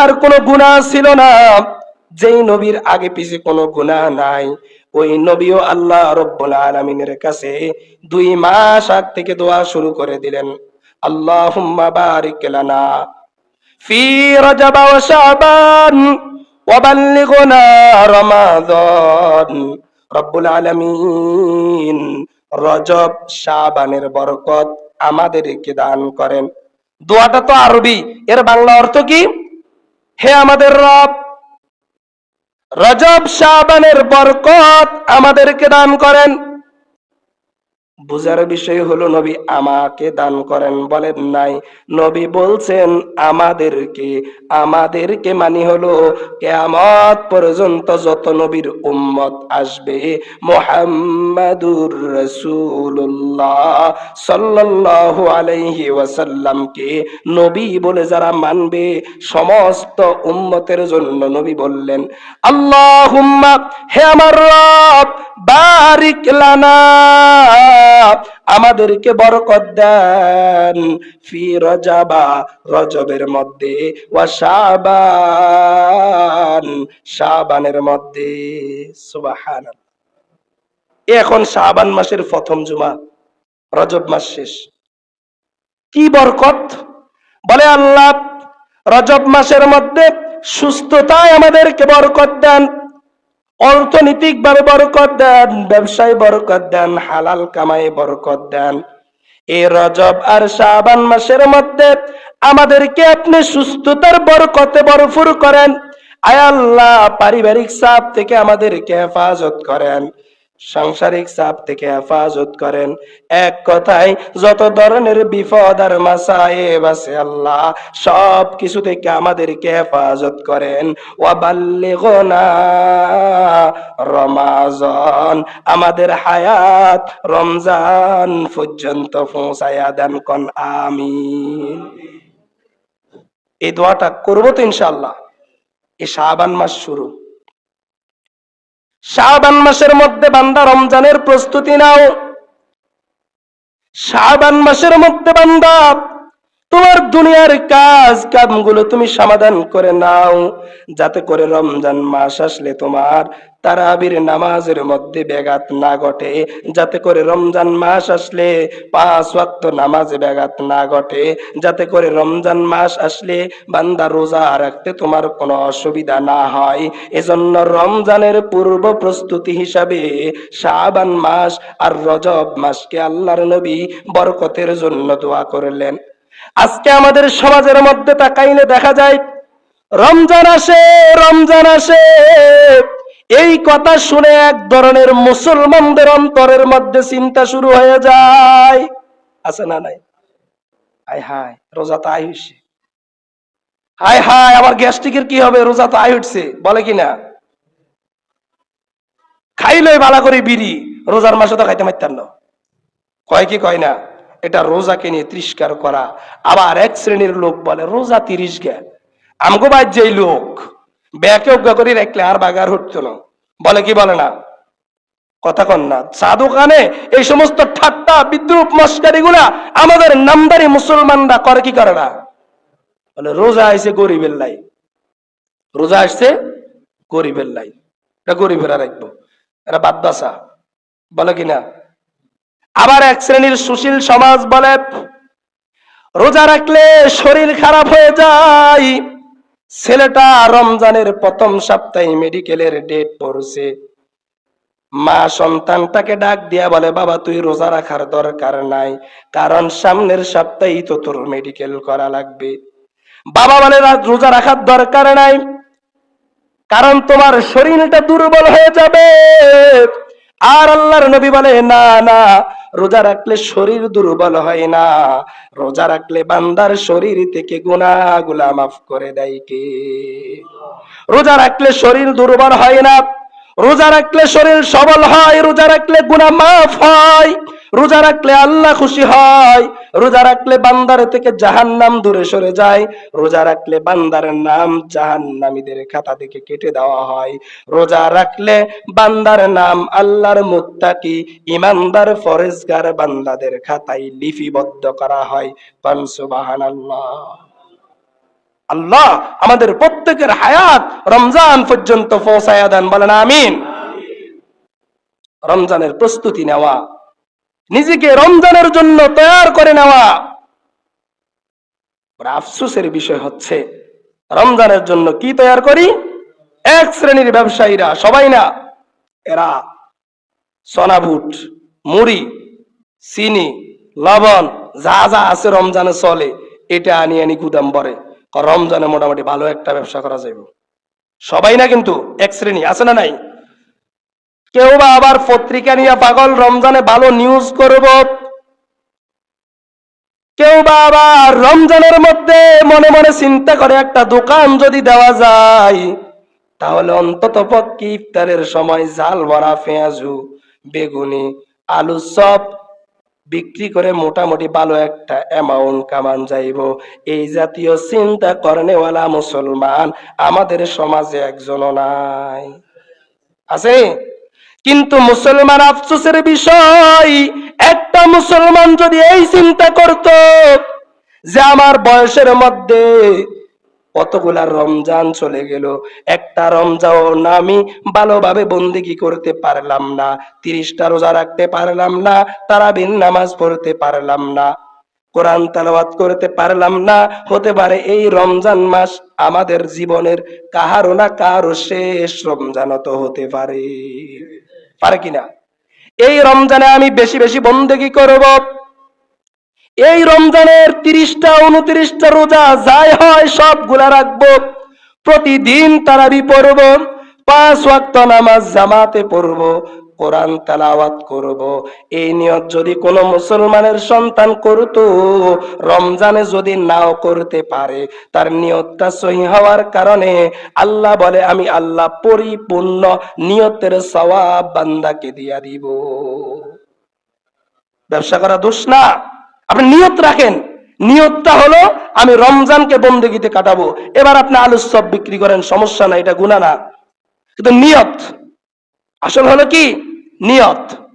তার কোনো গুণা ছিল না। যেই নবীর আগে পিছে কোনো গুণা নাই, ওই নবীও আল্লাহ রব্বুল আলমিনের কাছে দুই মাস আগ থেকে দোয়া শুরু করে দিলেন। আল্লাহ বারিক লানা ফি রজাবা ও শাবান রব্বুল রজব, শাবানের বরকত আমাদেরকে দান করেন। দোয়াটা তো আরবি, এর বাংলা অর্থ কি? হে আমাদের রব রজব শাবানের বরকত আমাদেরকে দান করেন। বুঝার বিষয় হলো, নবী আমাকে দান করেন বলেন নাই। নবী বলছেন, আমাদেরকে আমাদেরকে মানি হলো, কেয়ামত পর্যন্ত যত নবীর উম্মত আসবে, মোহাম্মদুর রসুল্লাহ সাল্লাল্লাহু আলাইহি ওয়াসাল্লামকে নবী বলে যারা মানবে, সমস্ত উম্মতের জন্য নবী বললেন, আল্লাহুম্মা, হে আমার রব, বারিক লানা আমাদেরকে বরকত দেন। ফি রজাবা, রজবের মধ্যে ওয়া শাবান, শাবানের মধ্যে। সুবহানাল্লাহ। এখন শাবান মাসের প্রথম জুমা, রজব মাস শেষ। কি বরকত? বলে আল্লাহ, রজব মাসের মধ্যে সুস্থতায় আমাদেরকে বরকত দেন। অর্থনৈতিক ভাবে বরকত দেন, ব্যবসায় বরকত দেন, হালাল কামাই বরকত দেন। এই রজব আর শাহবান মাসের মধ্যে আমাদেরকে আপনি সুস্থতার বরকতে বরফুর করেন। আয় আল্লাহ, পারিবারিক চাপ থেকে আমাদেরকে হেফাজত করেন। সাংসারিক চাপ থেকে হেফাজত করেন। এক কথায়, যত ধরনের বিপদ আর মাসায়েব আছে আল্লাহ, সব কিছু থেকে আমাদেরকে হেফাজত করেন। ওয়াবাল্লিগনা রমাজন, আমাদের হায়াত রমজান পর্যন্ত পৌঁছায়া দেন কন, আমিন। এই দোয়াটা করব তো ইনশাআল্লাহ। এই শাবান মাস শুরু। শাবান মাসের মধ্যে বান্দা রমজানের প্রস্তুতি নাও। শাহবান মাসের মধ্যে বান্দা তোমার দুনিয়ার কাজ কামগুলো তুমি সমাধান করে নাও। যাতে করে রমজান মাস আসলে তোমার তারাবির নামাজের মধ্যে ব্যাঘাত না ঘটে। যাতে করে রমজান মাস আসলে পাঁচ ওয়াক্ত নামাজে ব্যাঘাত না ঘটে। যাতে করে রমজান মাস আসলে বান্দা রোজা রাখতে তোমার কোনো অসুবিধা না হয়। এজন্য রমজানের পূর্ব প্রস্তুতি হিসাবে শাবান মাস আর রজব মাসকে আল্লাহর নবী বরকতের জন্য দোয়া করলেন। আজকে আমাদের সমাজের মধ্যে তাকাইলে দেখা যায়, রমজান আসে রমজান আসে। এই কথা শুনে এক ধরনের মুসলমানদের অন্তরের মধ্যে চিন্তা শুরু হয়ে যায়। আছে না নাই? হায় হায়, রোজা তো আয় হায় হায়, আমার গ্যাস্ট্রিকের কি হবে? রোজা তো আয় উঠছে বলে কি না খাইলই ভালো করে বিড়ি, রোজার মাসে তো খাইতে মারতাম না। কয় কি কয় না? এটা রোজাকে নিয়ে তিরস্কার করা। আবার এক শ্রেণির লোক বলে, রোজা তিরিশ গে। আমগো বাদ যেই লোক ব্যাকে অজ্ঞা করে রাখলে আর বাগার হতো না। বলে কি বলে না? কথা কন না। সাধু খানে এই সমস্ত ঠাট্টা, বিদ্রুপ মস্কারি গুলা আমাদের নামদারি মুসলমানরা করে কি করে না? বলে, রোজা আইসে গরিবের লাই। রোজা আসছে গরিবের লাই। এটা গরিবেরা রাখব। এটা বাদবাসা বলে কি না? আবার এক শ্রেণির সুশীল সমাজ বলে, রোজা রাখলে শরীর খারাপ হয়ে যায়। ছেলেটা রমজানের প্রথম সপ্তাহে মেডিকেলের ডেট পড়ছে। মা সন্তানটাকে ডাক দিয়া বলে, বাবা, তুই রোজা রাখার দরকার নাই, কারণ সামনের সপ্তাহেই তো তোর মেডিকেল করা লাগবে। বাবা বলে "রা- রোজা রাখার দরকার নাই, কারণ তোমার শরীরটা দুর্বল হয়ে যাবে। আর আল্লাহর নবী বলে, না না রোজা রাখলে শরীর দুর্বল হয় না। রোজা রাখলে বান্দার শরীর থেকে গুণাগুলা মাফ করে দেয় কে? রোজা রাখলে শরীর দুর্বল হয় না। রোজা রাখলে শরীর সবল হয়, রোজা রাখলে গুণা মাফ হয়। রোজা রাখলে আল্লাহ খুশি হয়, রোজা রাখলে বান্দার থেকে জাহান্নাম দূরে সরে যায়, রোজা রাখলে বান্দার নাম জাহান্নামীদের খাতা থেকে কেটে দেওয়া হয়, রোজা রাখলে বান্দার নাম আল্লাহর মুত্তাকি, ইমানদার ফরেজগার বান্দাদের খাতায় লিপিবদ্ধ করা হয়, পান সুবহানাল্লাহ। আল্লাহ আমাদের প্রত্যেকের হায়াত রমজান পর্যন্ত পৌঁছায়া দেন, বলেন আমিন। রমজানের প্রস্তুতি নেওয়া নিজেকে রমজানের জন্য তৈয়ার করে নেওয়া। আফসোসের বিষয় হচ্ছে, রমজানের জন্য কি তৈয়ার করি? এক শ্রেণির ব্যবসায়ীরা, সবাই না, এরা সনাবুট, মুড়ি, চিনি, লবণ, যা যা আছে রমজানে চলে, এটা আনি আনি গুদাম ভরে রমজানে মোটামুটি ভালো একটা ব্যবসা করা যাবে সবাই না কিন্তু, এক শ্রেণি, আছে না নাই? কেউ বা আবার পত্রিকা নিয়ে পাগল রমজানে ভালো নিউজ করব? কেউ বা আবার রমজানের মধ্যে মনে মনে চিন্তা করে একটা দোকান যদি দেওয়া যায়, তাহলে অন্তত পক্ষে ইফতারের সময় জাল ভরা পেঁয়াজু, বেগুনি, আলু সব বিক্রি করে মোটামুটি ভালো একটা অ্যামাউন্ট কামান যাইব। এই জাতীয় চিন্তা করেনেওয়ালা মুসলমান আমাদের সমাজে একজনও নাই। আছে? কিন্তু মুসলমান আফসোসের বিষয়, একটা মুসলমান যদি এই চিন্তা করত যে আমার বয়সের মধ্যে কতগুলা রমজান চলে গেল, একটা রমজান আমি ভালোভাবে বন্দিগি করতে পারলাম না, তিরিশটা রোজা রাখতে পারলাম না তারাবিন নামাজ পড়তে পারলাম না, কোরআন তালাওয়াত করতে পারলাম না, হতে পারে এই রমজান মাস আমাদের জীবনের কাহারও না কারও শেষ রমজানও তো হতে পারে। পারে কিনা? এই রমজানে আমি বেশি বেশি বন্দেগি করব? এই রমজানের তিরিশটা, উনত্রিশটা রোজা যাই হয়, সবগুলা রাখব। প্রতিদিন তারাবি পড়ব, পাঁচ ওয়াক্ত নামাজ জামাতে পড়ব। কোরআন তালাওয়াত করব। এই নিয়ত যদি কোনো মুসলমানের সন্তান করত, রমজানে যদি নাও করতে পারে, তার নিয়তটা সহি হওয়ার কারণে আল্লাহ বলে, আমি আল্লাহ পরিপূর্ণ নিয়তের সওয়াব বান্দাকে দিয়া দিব। ব্যবসা করা দোষ না। আপনি নিয়ত রাখেন। নিয়তটা হলো, আমি রমজানকে বন্দেগিতে কাটাবো। এবার আপনি আলুর সব বিক্রি করেন, সমস্যা না এটা গুণা না। কিন্তু নিয়ত আসল হলো কি? নিয়ত।